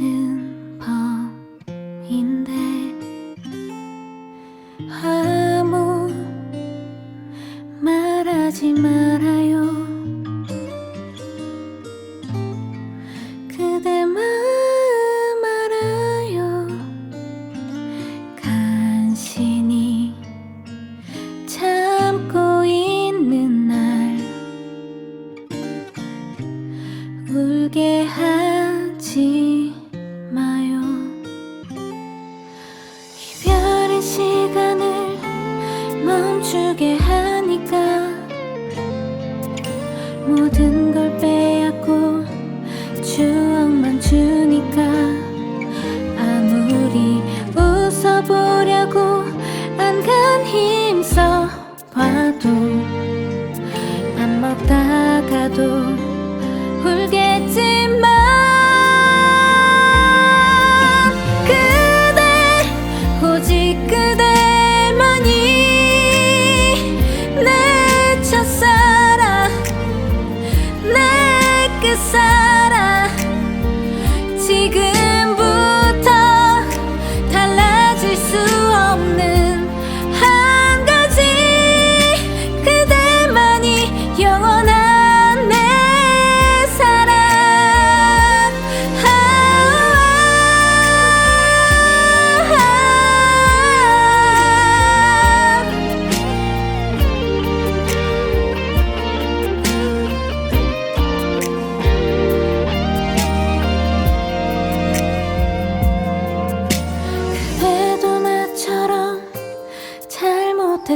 같은 인데, 아무 말하지 말아 모든 걸 빼앗고 추억만 주니까 아무리 웃어보려고 안간 힘써 봐도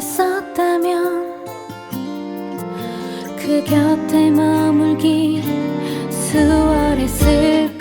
있었다면 그 곁에 머물기 수월했을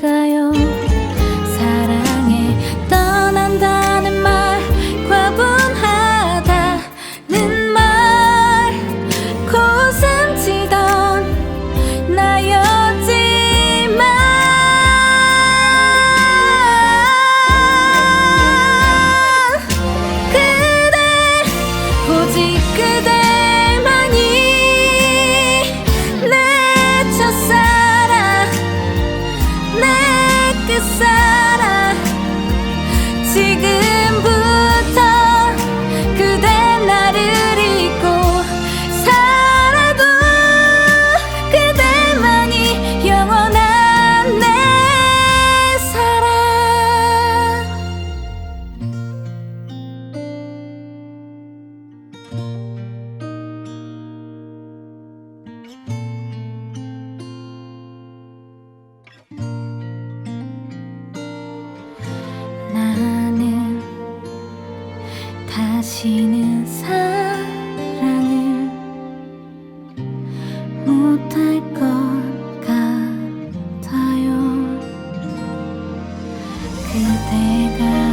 다시는 사랑을 못할 것 같아요. 그대가